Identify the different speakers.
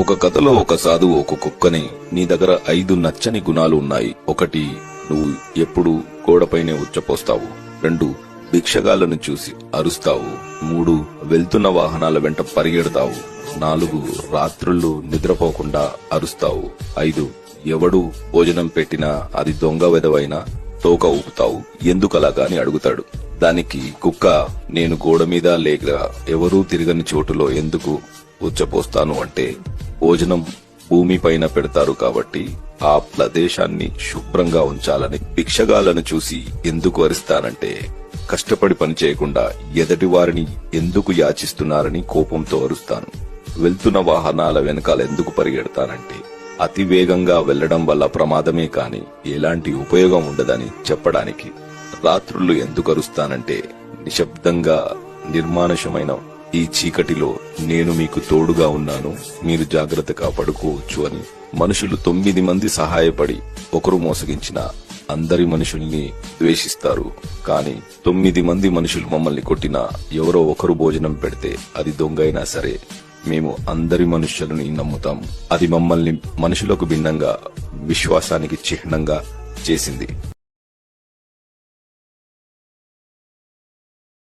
Speaker 1: ఒక కథలో ఒక సాధువు ఒక కుక్కని నీ దగ్గర ఐదు నచ్చని గుణాలు ఉన్నాయి. ఒకటి నువ్వు ఎప్పుడు గోడపైనే ఉచ్చపోస్తావు. రెండు భిక్షగాలను చూసి అరుస్తావు. మూడు వెళ్తున్న వాహనాల వెంట పరిగెడతావు. నాలుగు రాత్రుళ్ళు నిద్రపోకుండా అరుస్తావు. ఐదు ఎవడు భోజనం పెట్టినా అది దొంగ వెదవైనా తోక ఊపుతావు. ఎందుకలాగా అని అడుగుతాడు. దానికి కుక్క నేను గోడ మీద లేక ఎవరూ తిరగని చోటులో ఎందుకు ఉచ్చపోస్తాను అంటే భోజనం భూమిపైన పెడతారు కాబట్టి ఆ ప్రదేశాన్ని శుభ్రంగా ఉంచాలని భిక్షగాలను చూసి ఎందుకు అరుస్తానంటే కష్టపడి పని చేయకుండా ఎదటి వారిని ఎందుకు యాచిస్తున్నారని కోపంతో అరుస్తాను. వెళ్తున్న వాహనాల వెనకాల ఎందుకు పరిగెడతానంటే అతి వేగంగా వెళ్ళడం వల్ల ప్రమాదమే కాని ఎలాంటి ఉపయోగం ఉండదని చెప్పడానికి రాత్రులు ఎందుకు అరుస్తానంటే నిశ్శబ్దంగా నిర్మానుషమైన ఈ చీకటిలో నేను మీకు తోడుగా ఉన్నాను. మీరు జాగ్రత్తగా పడుకోవచ్చు అని. మనుషులు తొమ్మిది మంది సహాయపడి ఒకరు మోసగించిన అందరి మనుషుల్ని ద్వేషిస్తారు. కానీ తొమ్మిది మంది మనుషులు మమ్మల్ని కొట్టినా ఎవరో ఒకరు భోజనం పెడితే అది దొంగైనా సరే. మేము అందరి మనుషులని నమ్ముతాం. అది మమ్మల్ని మనుషులకు భిన్నంగా విశ్వాసానికి చిహ్నంగా చేసింది.